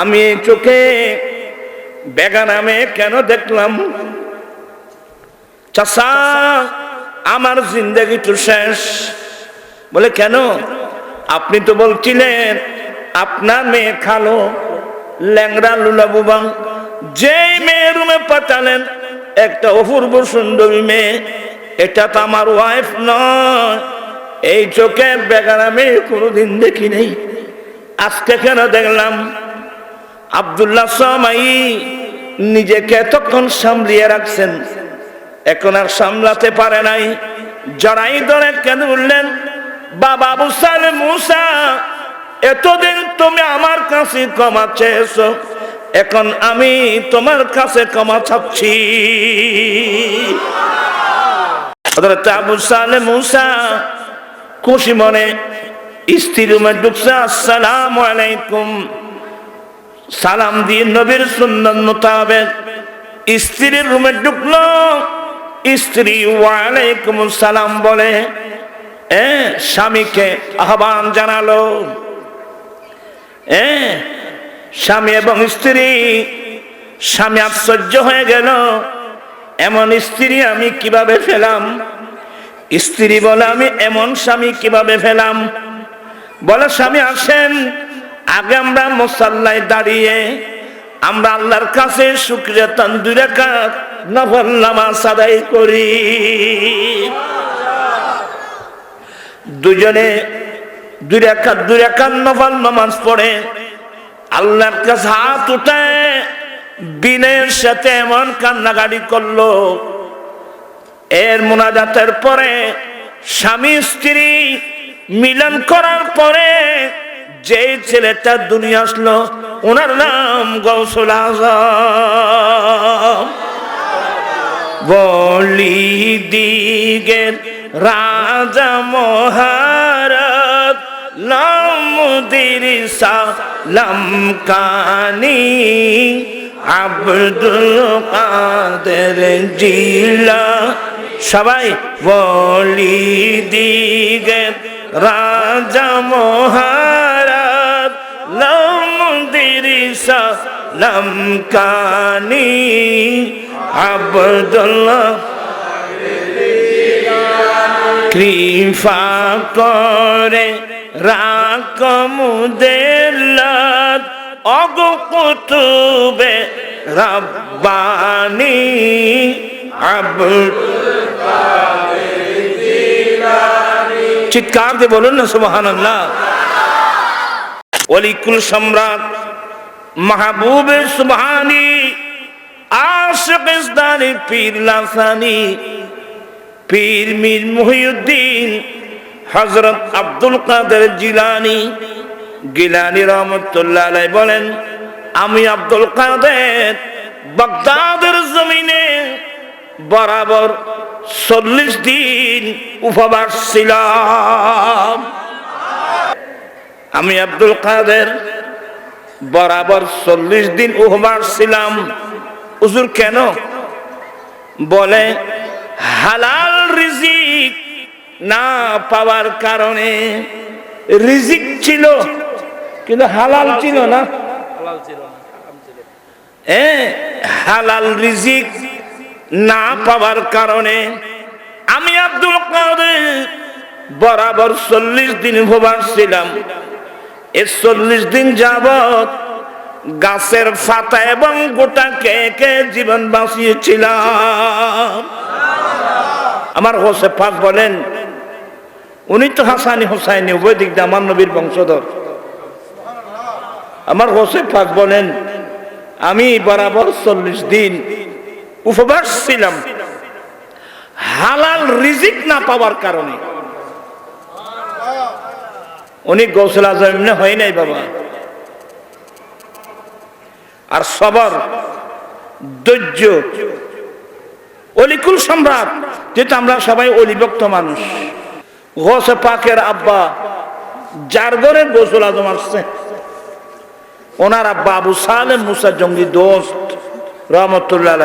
আমি চোখে বেগানামে কেন দেখলাম? চাষা আমার জিন্দগি তো শেষ। বলে, কেন? আপনি তো বলছিলেন, আপনার মেয়ে খালো ল্যাংরা লুলা বুবাং যেই মেয়ে রুমে পাঠালেন, একটা অপূর্ব সুন্দরী মেয়ে। এটা তো আমার ওয়াইফ নয়। এই চোখে বেগানা মেয়ে কোনোদিন দেখি নেই আজকে কেন দেখলাম? আবদুল্লাহ সামাই নিজেকে এতক্ষণ সামলিয়ে রাখছেন, এখন আর সামলাতে পারে নাই। জড়াই ধরে কেন উঠলেন বাবা আবু সালে মুসা, এতদিন তুমি আমার কাছে ক্ষমা চেয়েছো, এখন আমি তোমার কাছে ক্ষমা চাচ্ছি। আবু সালে মুসা খুশি মনে, স্ত্রী রুমে ঢুকছে, আসসালামু আলাইকুম। সালাম দিয়ে নবীর সুন্দর মোতাবেক স্ত্রীর রুমে ঢুকলো। স্ত্রী, ওয়ালাইকুম সালাম বলে স্বামীকে আহ্বান জানালো। স্বামী এবং স্ত্রী, স্বামী আশ্চর্য হয়ে গেল। এমন স্ত্রী আমি কীভাবে ফেলাম স্ত্রী বলে, আমি এমন স্বামী কীভাবে ফেলাম বলে, স্বামী, আসেন। আগে আমরা মোসাল্লায় দাঁড়িয়ে আমরা আল্লাহর কাছে শুক্রিয়া তান দুই রেখাত নফল নামাজ আদায় করি। দুজনে দুই রেখাত দুই রেখাত নফল নামাজ পড়ে। আল্লাহর কাছে হাত উঠায় বিনয়ের সাথে এমন কান্নাকাটি করল। এর মোনাজাতের পরে স্বামী স্ত্রী মিলন করার পরে যে ছেলেটা দুনিয়া আসলো, ওনার নাম গৌসুল আজম। বলি দিগের রাজা মহারত লামুদির সালাম কানি। আব্দুল কাদের জিলা। সবাই বলি দিগের রাজা মহারাজ লমদির সালাম কানি, আব্দুল্লাহ। কৃপা করে রাকমুদেল্লাত রব্বানি আব্দুল চিৎকার দিয়ে বলুন না সুবাহান আল্লাহ অলিকুল সম্রাট মাহবুব সুবহানি, আশিক ইসদানি পীর লাসানি, পীর মীর মুহিউদ্দিন, হযরত আব্দুল কাদের জিলানি, গিলানি রহমতুল্লাহ আলাই বলেন, আমি আব্দুল কাদের বাগদাদের জমিনে বরাবর চল্লিশ দিন উপবাস ছিলাম। আমি আব্দুল কাদের বরাবর চল্লিশ দিন উপবাস ছিলাম। হুজুর কেন? বলে, হালাল রিজিক না পাওয়ার কারণে রিজিক ছিল, কিন্তু হালাল ছিল না। হালাল রিজিক না পাওয়ার কারণে আমি আব্দুল কাদের বরাবর চল্লিশ দিন উপবাস ছিলাম। এই চল্লিশ দিন যাবত গাছের ফাতা এবং গোটা কে কে জীবন বাঁচিয়েছিলাম। আমার হোসে পাক বলেন, উনি তো হাসানি হোসাইনি, উভয় দিক আমার নবীর বংশধর। আমার হোসে পাক বলেন, আমি বরাবর চল্লিশ দিন উপবাস ছিলাম। হালাল রিজিক না পাওয়ার কারণে উনি গৌসল আজম হয় নাই বাবা। আর সবার, ধৈর্য, অলিকুল সম্রাট, যেহেতু আমরা সবাই অলিভক্ত মানুষ। গোসে পাকের আব্বা, যার ঘরে গোসল আজম আসছে, ওনার আব্বা আবু সালেম মুসা জঙ্গি দোস্ত, রহমতুল্লাহ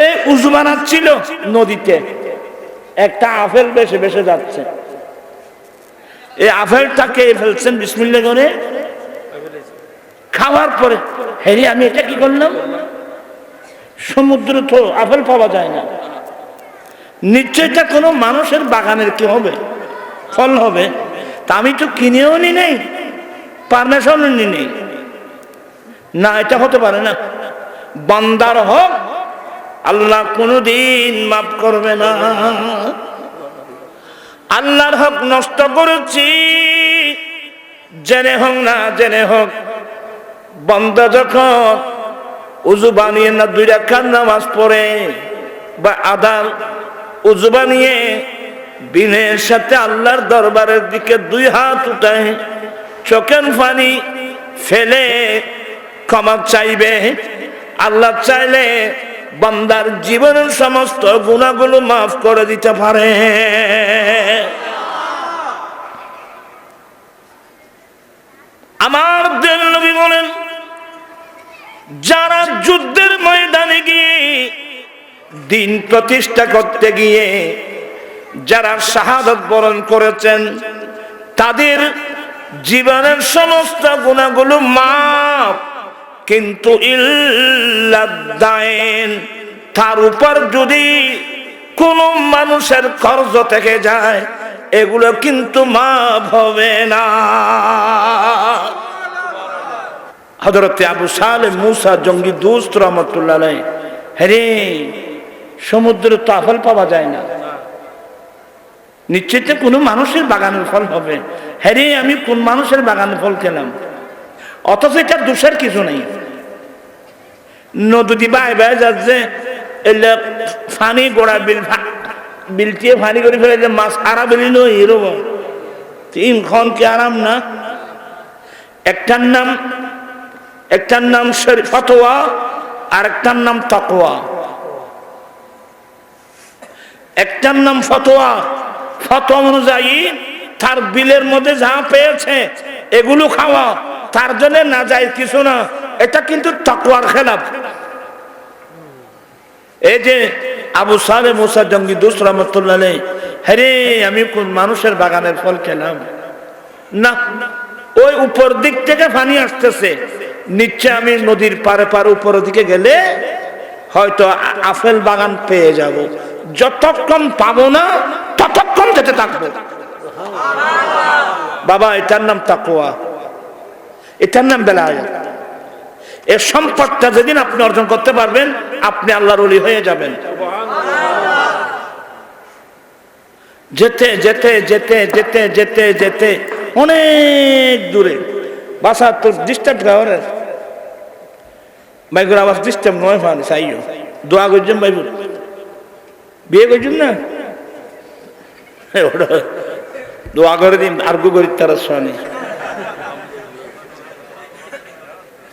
এ উজু ছিল নদীতে, একটা আফেল বেশে বেশে যাচ্ছে। এই আফেলটাকে ফেলছেন বিসমিল্লা করে খাওয়ার পরে, হেরে আমি এটা কি করলাম? সমুদ্র তো আপেল পাওয়া যায় না। নিশ্চয় এটা কোনো মানুষের বাগানের কি হবে? ফল হবে। তা আমি তো কিনেও নি নেই, পারমিশনও নি নেই। না, এটা হতে পারে না। বান্দার হক আল্লাহ কোনোদিন মাফ করবে না। আল্লাহর হক নষ্ট করেছি। জেনে হোক না জেনে হোক, বন্ধ যখন উজু বানিয়ে না দুই রাখার নামাজ পড়ে বা আদার উজু বানিয়ে বিনের সাথে আল্লাহর দরবারের দিকে দুই হাত উঠায়, চোখের পানি ফেলে ক্ষমা চাইবে। আল্লাহ চাইলে বান্দার জীবনের সমস্ত গুণাগুলো মাফ করে দিতে পারে। আমার দেল নবী বলেন, যারা যুদ্ধের ময়দানে গিয়ে দিন প্রতিষ্ঠা করতে গিয়ে যারা শাহাদত বরণ করেছেন, তাদের জীবনের সমস্ত গুণাগুলো মাপ কিন্তু তার উপর যদি কোন মানুষের কর্জ থেকে যায়, এগুলো কিন্তু মাপ হবে না। হজরতে আবু সালে মুসা জঙ্গি দুস্ত রহমতুল্লাহ হ্যারে সমুদ্রে তো আফল পাওয়া যায় না। নিশ্চিত কোনো মানুষের বাগানের ফল হবে। হ্যারে আমি কোন মানুষের বাগানের ফল খেলাম? অথচ এটা দোষের কিছু নেই। নদী বাই বাই যাচ্ছে ফানি গোড়া বিল বিলটিয়ে ফানি করে ফেলে যে মাছ আরা বেলি নই এরকম। তিন খন কি আরাম না? একটার নাম একটার নাম ফতোয়া আর একটার নাম তাকোয়া একটার নাম ফতোয়া। ফতোয়া অনুযায়ী তার বিলের মধ্যে যা পেয়েছে, এগুলো খাওয়া। তার জন্য না যায় কিছু না। এটা কিন্তু তাকওয়ার খেলাফ। এই যে আবু সালে মুসা জঙ্গি দুস রহমতুল্লাহ হ্যারে আমি কোন মানুষের বাগানের ফল খেলাম? না। ওই উপর দিক থেকে পানি আসতেছে। নিচে আমি নদীর পারে পারে উপর দিকে গেলে হয়তো আ- আপেল বাগান পেয়ে যাব। যতক্ষণ পাবো না, ততক্ষণ যেতে থাকব। বাবা, এটার নাম তাকুয়া এটার নাম বেলায় এর সম্পদটা যেদিন আপনি অর্জন করতে পারবেন, আপনি আল্লাহর অলি হয়ে যাবেন। যেতে যেতে যেতে যেতে যেতে যেতে, অনেক দূরে। বাসা তো ডিস্টার্ব খাওয়ার বাইকুর আওয়াজ ডিস্টার্ব নয় ফানি চাইও দোয়া করছেন বাইকুর বিয়ে করছেন না? দোয়া করে দিন আর গো করি তারা শোনে।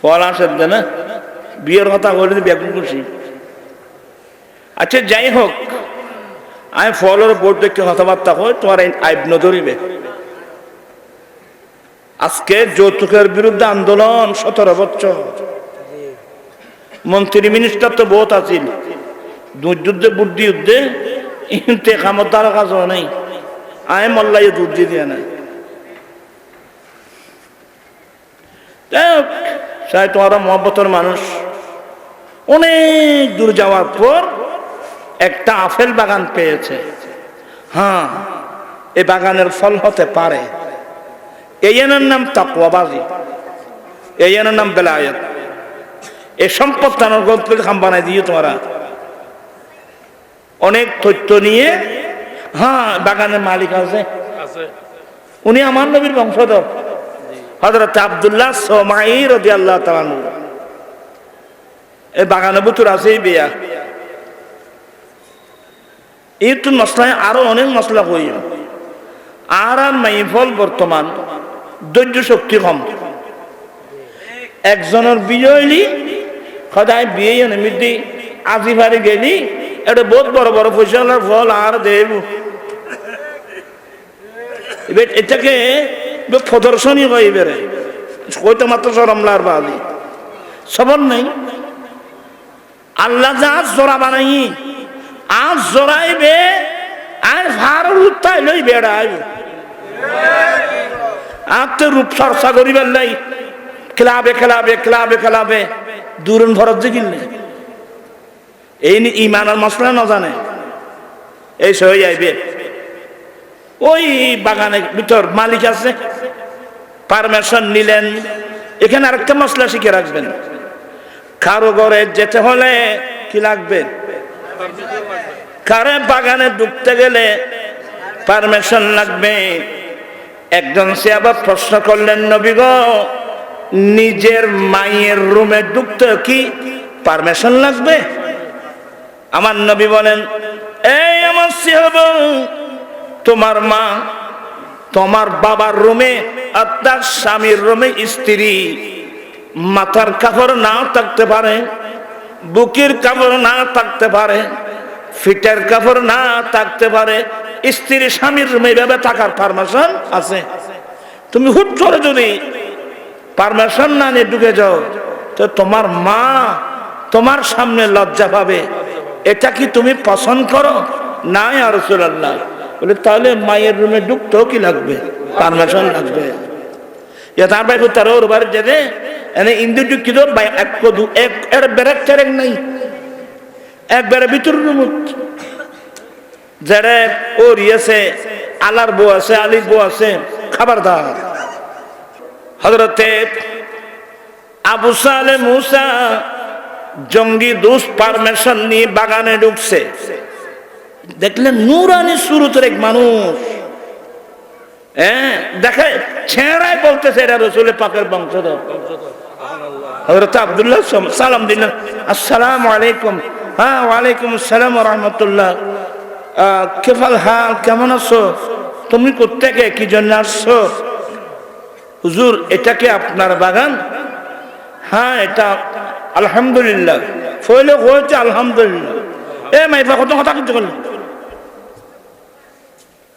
ফল আসেন না বিয়ের কথা বলে ব্যাকুল খুশি আচ্ছা যাই হোক, আমি ফলের বোর্ড দেখে কথাবার্তা হয় তোমার আইব নজরিবে। আজকে যৌতুকের বিরুদ্ধে আন্দোলন, সতেরো বছর। মন্ত্রী মিনিস্টার তো বহুত আছিল। দুধ যুদ্ধে বুদ্ধি যুদ্ধে ইনতে কামত তার কাজ নাই। আয় মল্লাই দুধ দিয়ে নাই। সাই তোমার মহব্বতের মানুষ। অনেক দূর যাওয়ার পর একটা আপেল বাগান পেয়েছে। হ্যাঁ এই বাগানের ফল হতে পারে। এই এনার নাম তাকুয়াবাজি এই এনার নাম বেলায়ত। এ সম্পদ টানার গল্প খাম বানাই দিয়ে তোমরা। অনেক তথ্য নিয়ে হ্যাঁ বাগানের মালিক আছে। উনি আমার নবীর বংশধর। হজরত আবদুল্লাহ সোমাই রদি আল্লাহ তালানু এই বাগানে বুতুর আছে বিয়া। এই মশলায় আরও অনেক মশলা কই আর আর মাইফল বর্তমান, ধৈর্য শক্তি কম। একজনের হইলি সদায় বিয়ে এনে আজি ফারি গেলি এটা বহুত বড় বড় পয়সার ফল আর দেব। এটাকে প্রদর্শনী হয় এবারে কইতে মাত্র সরমলার বাদি সবর নেই। আল্লাহ যা জোড়া বানাই আজ জোড়াইবে, আর ভার উত্তাই লই বেড়াইব। আর তো রূপ চর্চা করিবার নাই। ক্লাবে ক্লাবে ক্লাবে খেলাবে। দূরন ভরত যে কিনলে এই ইমান আর মশলা না জানে। এই সই আইবে। ওই বাগানের ভিতর মালিক আছে। পারমিশন নিলেন। এখানে আরেকটা মশলা শিখে রাখবেন। কারও ঘরে যেতে হলে কি লাগবে? কারে বাগানে ঢুকতে গেলে পারমিশন লাগবে? একজন সে আবার প্রশ্ন করলেন, নবী গো, নিজের মায়ের রুমে ঢুকতে কি পারমিশন লাগবে? আমার নবী বলেন, এই আমার সিহব তোমার মা তোমার বাবার রুমে আর তার স্বামীর রুমে স্ত্রী। মাথার কাপড় নাও থাকতে পারে, বুকের কাপড় না থাকতে পারে, ফিটের কাপড় না থাকতে পারে, স্ত্রী স্বামীর রুমে এভাবে থাকার পারমিশন আছে। তুমি হুট করে যদি পারমিশন না নিয়ে ঢুকে যাও, তো তোমার মা তোমার সামনে লজ্জা পাবে। এটা কি তুমি পছন্দ করো? না আর রসুল্লাহ বলে, তাহলে মায়ের রুমে ঢুকতেও কি লাগবে? পারমিশন লাগবে। তার ভাই তার ওর বাড়ি যেতে, এনে ইন্দু ঢুকি তো এক কদু, এক, এর বেরেক টেরেক নাই। একবারে ভিতর রুমত যারা ওর ইয়েছে আলার বউ আছে, আলির বউ আছে, খাবারদার। হজরতে আবু সালে মুসা জঙ্গি দুস পারমিশন নিয়ে বাগানে ঢুকছে। দেখলেন নুরানি শুরুতের এক মানুষ। হ্যাঁ দেখে ছেঁড়াই বলতেছে এটা রসুলের পাকের আবদুল্লাহ আসসালাম আলাইকুম। হ্যাঁ ওয়ালাইকুম কেমন আছো? তুমি কোথেকে কি জন্য আসছো? হুজুর, এটা কি আপনার বাগান? হ্যাঁ এটা আলহামদুলিল্লাহ। ফইলে হয়েছে, আলহামদুলিল্লাহ। এ, মাইফা, কত কথা কিন্তু করলি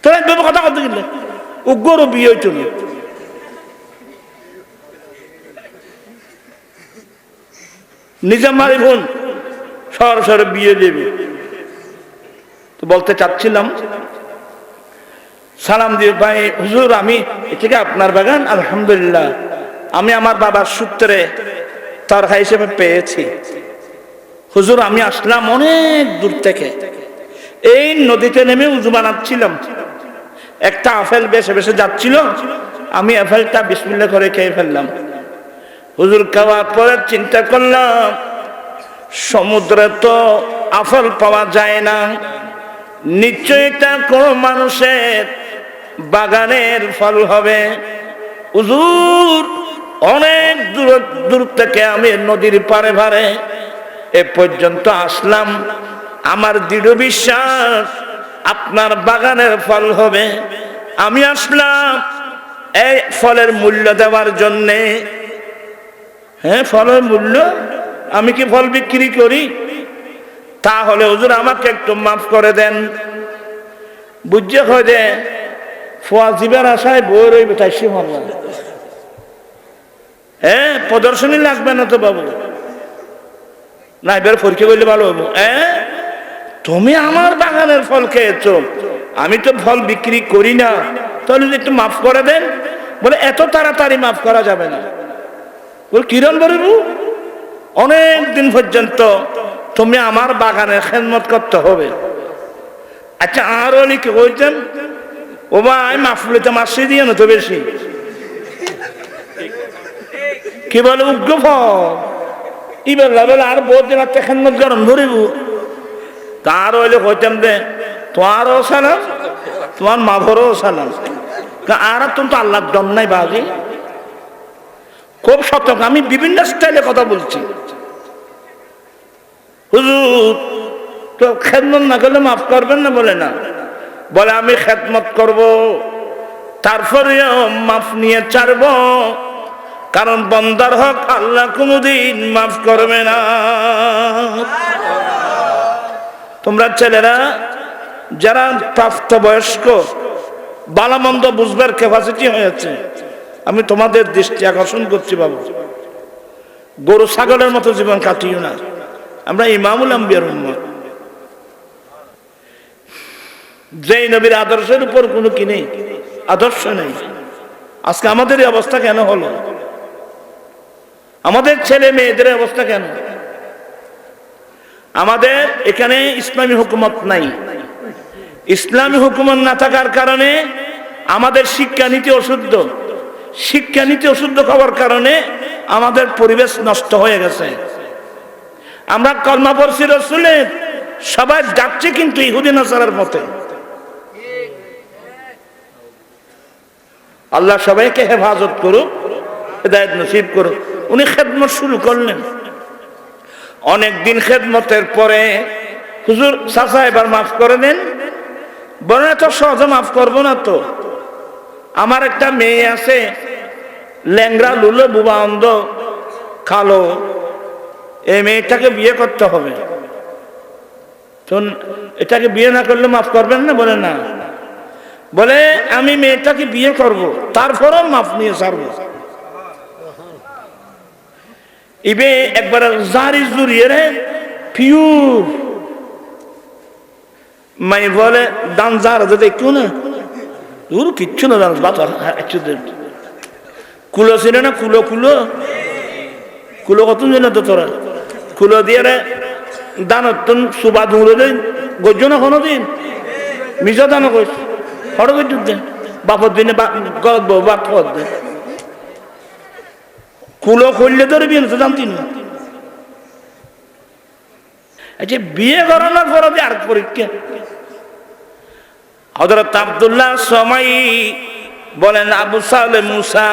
তোরা একভাবে কথা করতে গেলে? বিয়ে হইতো নিজাম মারি বোন সর বিয়ে দেবে। তো বলতে চাচ্ছিলাম, সালাম দিয়ে ভাই, হুজুর, আমি থেকে আপনার বাগান, আলহামদুলিল্লাহ, আমি আমার বাবার সূত্রে তরহা হিসেবে পেয়েছি। হুজুর, আমি আসলাম অনেক দূর থেকে। এই নদীতে নেমে উজু বানাচ্ছিলাম। একটা আপেল বেশে বেশে যাচ্ছিল, আমি আপেলটা বিসমিল্লা করে খেয়ে ফেললাম। হুজুর খাওয়ার পরে চিন্তা করলাম, সমুদ্রে তো আফল পাওয়া যায় না। নিশ্চয়ই তা কোনো মানুষের বাগানের ফল হবে। হুজুর, অনেক দূর দূর থেকে আমি নদীর পারে ভারে এ পর্যন্ত আসলাম। আমার দৃঢ় বিশ্বাস আপনার বাগানের ফল হবে। আমি আসলাম এই ফলের মূল্য দেওয়ার জন্যে। হ্যাঁ ফলের মূল্য? আমি কি ফল বিক্রি করি? তাহলে হুজুর আমাকে একটু মাফ করে দেন। বুঝছে হয় যে, ফোয়া জীবের আশায় বই রইবে, তাই সে হ্যাঁ। প্রদর্শনী লাগবে না তো বাবু? না, এবার পরীক্ষা করলে ভালো হব হ্যাঁ? তুমি আমার বাগানের ফল খেয়েছ। আমি তো ফল বিক্রি করি না। তাহলে একটু মাফ করে দেন, বলে, এত তাড়াতাড়ি মাফ করা যাবে না। বলে, কিরণ বলবু অনেক দিন পর্যন্ত তুমি আমার বাগানের খেদমত করতে হবে। আচ্ছা আর অনেক বলছেন? ও ভাই, মাফ লইতে মাসি দিয়ে না তো বেশি। কি বলে, উগ্র ফল? ইবেল বলে আর বহুত দিন একটা খেদমত গরম ধরিব। তার হইলে কইতাম দে তোমারও সালাম, তোমার মাভরও সালাম। আর তুমি তো আল্লাহর দম নাই বাজি। খুব সতর্ক, আমি বিভিন্ন স্টাইলে কথা বলছি। হুজুর, তো খেদমত না করলে মাফ করবেন না বলে না? বলে, আমি খেদমত করব তারপরে মাফ নিয়ে চারব কারণ বন্দার হক আল্লাহ কোনোদিন মাফ করবে না। তোমরা ছেলেরা, যারা প্রাপ্তবয়স্ক বালামন্দ বুঝবার ক্যাপাসিটি হয়েছে, আমি তোমাদের দৃষ্টি আকর্ষণ করছি বাবু। গরু ছাগলের মতো জীবন কাটিও না। আমরা ইমামুল আম্বিয়ার উম্মত। যেই নবীর আদর্শের উপর কোনো কি নেই, আদর্শ নেই। আজকে আমাদের অবস্থা কেন হলো? আমাদের ছেলে মেয়েদের অবস্থা কেন? আমাদের এখানে ইসলামী হুকুমত নাই। ইসলামী হুকুমত না থাকার কারণে আমাদের শিক্ষানীতি অশুদ্ধ। শিক্ষানীতি অশুদ্ধ হওয়ার কারণে আমাদের পরিবেশ নষ্ট হয়ে গেছে। আমরা কলমা পড়ছি সবাই যাচ্ছে কিন্তু ইহুদি নাসারের মতে। আল্লাহ সবাইকে হেফাজত করুক, হেদায়ত নসিব করুক। উনি খেদমত শুরু করলেন। অনেক দিন খেদমতের পরে, হুজুর, চাচা এবার মাফ করে দেন। বলে তো সহজে মাফ করব না তো। আমার একটা মেয়ে আছে ল্যাংরা লুলো, বুবা, অন্ধ, কালো। এই মেয়েটাকে বিয়ে করতে হবে। এটাকে বিয়ে না করলে মাফ করবেন না? বলে না। বলে, আমি মেয়েটাকে বিয়ে করব, তারপরও মাফ নিয়ে ছাড়বো। ইবে একবার জারি জুড়িয়ে রে, পিউর। মাই বলে, দান জার যদি কেউ না? দূর, কিচ্ছু না জানো বাতার একটু কুলো ছিল না, কুলো কুলো। কুলো কত ছিল তো তোরা? কুলো দিয়ে রে, দান দানতন সুবা দূরে দিন গজ্জ না কোনো দিন মিজ দানো কইস গজ্জ দেন বাপর দিনে গদ বাপ খদ দেন। কুলো করলে তোর বিয়ে তো জানতি না? আচ্ছা বিয়ে করানোর পর আর পরীক্ষা। হজরত আবদুল্লাহ সময় বলেন, আবু সালে মুসা,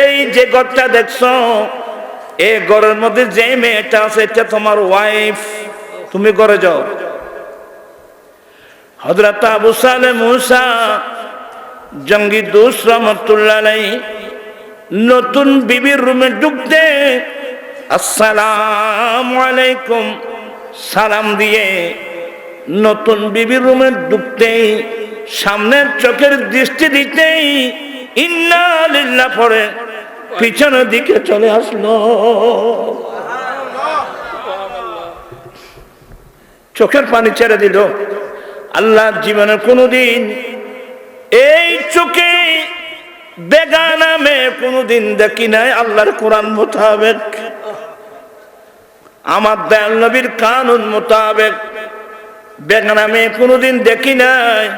এই যে ঘরটা দেখছ এই ঘরের মধ্যে যে মেয়েটা আছে, এটা তোমার ওয়াইফ। তুমি ঘরে যাও। হজরত আবু সালে মুসা, জঙ্গি দুস রহমতুল্লাহ নতুন বিবির রুমে ঢুকতে আসসালাম আলাইকুম, সালাম দিয়ে নতুন বিবির রুমে ঢুকতেই সামনের চোখের দৃষ্টি দিতেই ইন্না লিল্লাহ পরে পিছনের দিকে চলে আসলো। চোখের পানি ছেড়ে দিল। আল্লাহ জীবনে কোনোদিন এই চোখে বেগানা মেয়ে কোনোদিন দেখি নাই, আল্লাহর কোরআন মোতাবেক। আমার দয়াল নবীর কানুন মোতাবেক। বেগানা মেয়ে কোনোদিন দেখি নাই।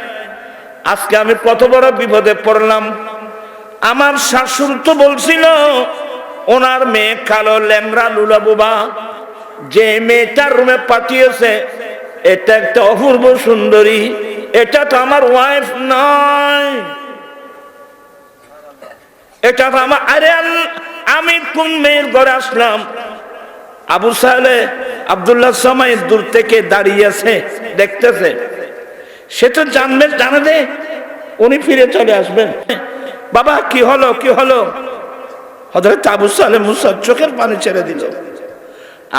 আজকে আমি কত বড় বিপদে পড়লাম। আমার শাশুর তো বলছিল, ওনার মেয়ে কালো ল্যাংরা লুলা বুবা, যে মেয়েটার রুমে পাঠিয়েছে, এটা একটা অপূর্ব সুন্দরী, এটা তো আমার ওয়াইফ নয়। এটা আমার আরে আমি কোন মেয়ের ঘরে আসলাম? আবু সালে আবদুল্লাহ সময় দূর থেকে দাঁড়িয়ে আছে, দেখতেছে। সে তো জানবে, জানা দে, উনি ফিরে চলে আসবেন। বাবা, কি হলো কি হলো? হজরত আবু সালে মুসা চোখের পানি ছেড়ে দিল।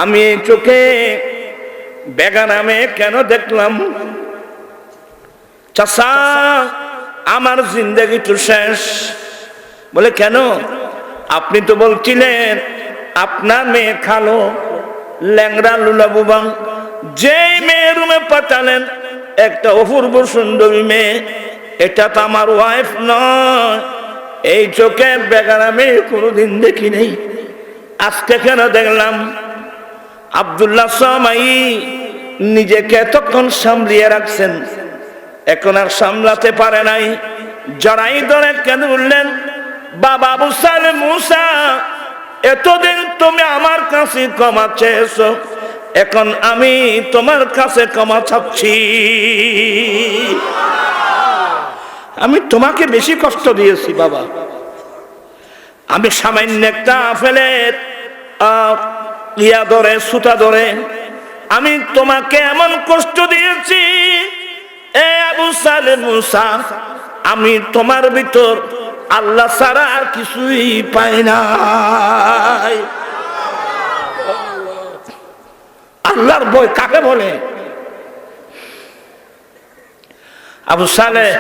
আমি চোখে বেগানামে কেন দেখলাম? চাষা আমার জিন্দগি তো শেষ। বলে, কেন? আপনি তো বলছিলেন, আপনার মেয়ে খালো ল্যাংরা লুলা বুবাং। যেই মেয়ে রুমে পাঠালেন, একটা অপূর্ব সুন্দরী মেয়ে। এটা তো আমার ওয়াইফ নয়। এই চোখে বেগানা মেয়ে কোনোদিন দেখি নেই আজকে কেন দেখলাম? আবদুল্লাহ সামাই নিজেকে এতক্ষণ সামলিয়ে রাখছেন। এখন আর সামলাতে পারে নাই। জড়াই ধরে কেন বললেন বাবা আবু সালে মুসা, এতদিন তুমি আমার কাছে ক্ষমা চেয়েছো, এখন আমি তোমার কাছে ক্ষমা চাচ্ছি। আমি তোমাকে বেশি কষ্ট দিয়েছি বাবা। আমি সামান্য একটা ফেলে ইয়া ধরে, সুতা ধরে, আমি তোমাকে এমন কষ্ট দিয়েছি, এ আবু সালে মুসা, আমি তোমার ভিতর আল্লাহ ছাড়া আর কিছুই পাই নাই। আল্লাহর বই কাকে বলে? আবু সালে,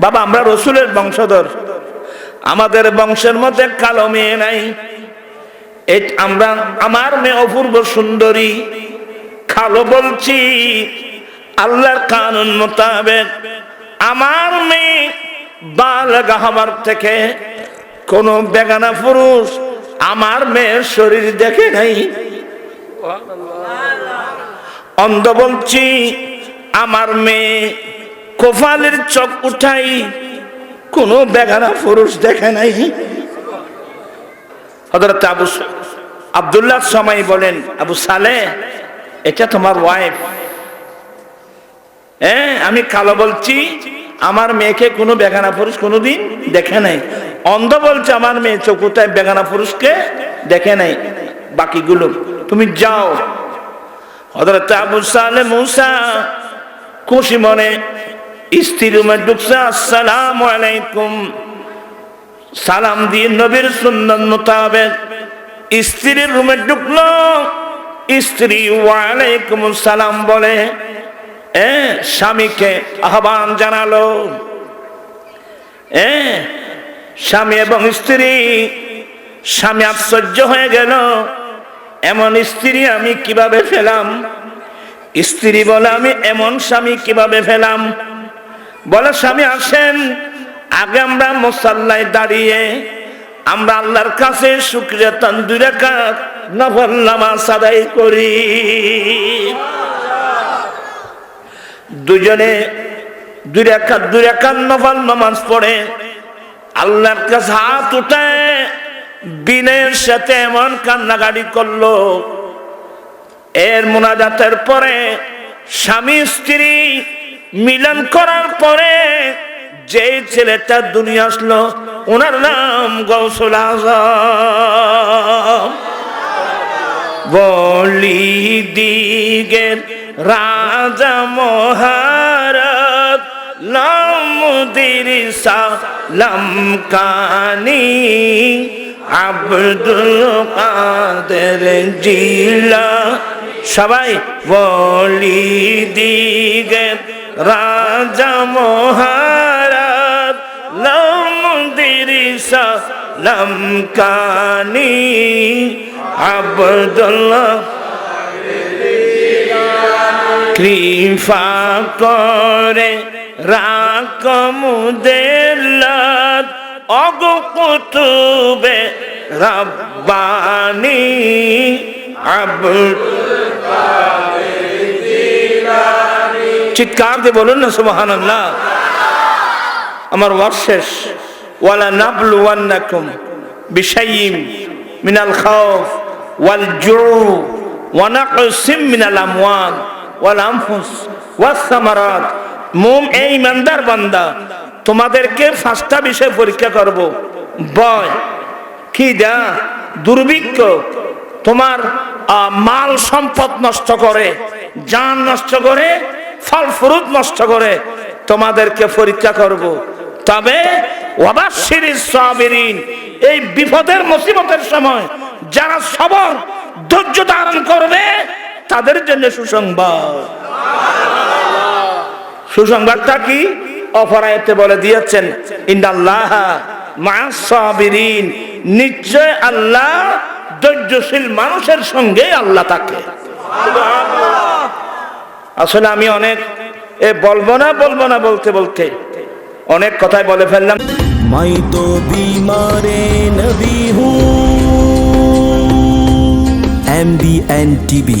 বাবা আমরা রসুলের বংশধর। আমাদের বংশের মধ্যে কালো মেয়ে নাই। আমরা, আমার মেয়ে অপূর্ব সুন্দরী। কালো বলছি, আল্লাহর কানুন মোতাবেক। আমার মেয়ে বাল গাহাবার থেকে কোন বেগানা পুরুষ আমার মেয়ের শরীর দেখে নাই। অন্ধ বলছি আমার মেয়ে কোফালের চোখ উঠাই কোনো বেগানা পুরুষ দেখে নাই। হজরত আবু আবদুল্লাহ সময় বলেন, আবু সালে, এটা তোমার ওয়াইফ হ্যাঁ আমি কালো বলছি আমার মেয়েকে কোনো বেগানা পুরুষ কোনোদিন দেখে নাই। অন্ধ বলছে আমার মেয়ে চকুতায় বেগানা পুরুষকে দেখে নাই। বাকিগুলো, তুমি যাও। খুশি মনে, স্ত্রী রুমে সালাম দিয়ে নবীর সুন্দর স্ত্রীর রুমে ঢুকলো। স্ত্রী ওয়ালাইকুম সালাম বলে স্বামীকে আহ্বান জানালো। স্বামী এবং স্ত্রী, স্বামী আশ্চর্য হয়ে গেল। এমন স্ত্রী আমি কীভাবে ফেলাম স্ত্রী বলে, আমি এমন স্বামী কীভাবে ফেলাম বলে, স্বামী, আসেন। আগে আমরা মোসাল্লায় দাঁড়িয়ে আমরা আল্লাহর কাছে শুক্রিয়া, তন্দুর নফল নামাজ আদায় করি। দুজনে দুই রেখা দুই রেখা নফল নামাজ পড়ে। আল্লাহর কাছে হাত উঠে বিনের সাথে এমন কান্নাকাটি করল। এর মোনাজাতের পরে স্বামী, স্ত্রী মিলন করার পরে যে ছেলেটা দুনিয়া আসলো, ওনার নাম গৌসুল আজম। বলি দিগের রাজা মহারত লামুদির সালাম কানি। আব্দুল কাদের জিলা, সবাই বলি দিগের রাজা মহারাজ লমদির সালাম কানি। আব্দুল্লাহ কৃপা করে রাকমুদের অগুকুতুবে রব্বানি, আব্দুল চিৎকার দিয়ে বলুন না সুবাহান আল্লাহ আমার ওয়ার শেষ। ওয়ালা নাবলু ওয়ান্নাকুম বিশাইয়িম মিনাল খাউফ ওয়াল জু ওয়া নাকসিম মিনাল আমওয়াল। ওয়াল ওয়াস মুম, এই ইমানদার বান্দা, তোমাদেরকে পাঁচটা বিষয় পরীক্ষা করব। বয়, কি দা? দুর্ভিক্ষ, তোমার মাল সম্পদ নষ্ট করে, জান নষ্ট করে, ফল ফ্রুট নষ্ট করে, তোমাদেরকে পরীক্ষা করব। তবে এই বিপদের মুসিবতের সময় যারা সবর, ধৈর্য ধারণ করবে তাদের জন্য সুসংবাদ। সুসংবাদটা কি? অপরায়তে বলে দিয়েছেন ইন্দাল্লাহ মাসাবিরিন নিশ্চয় আল্লাহ ধৈর্যশীল মানুষের সঙ্গে আল্লাহ থাকে আসলে আমি অনেক, এ বলব না বলব না বলতে বলতে অনেক কথাই বলে ফেললাম। মাই তো বিমারে নবী হু। M B N TV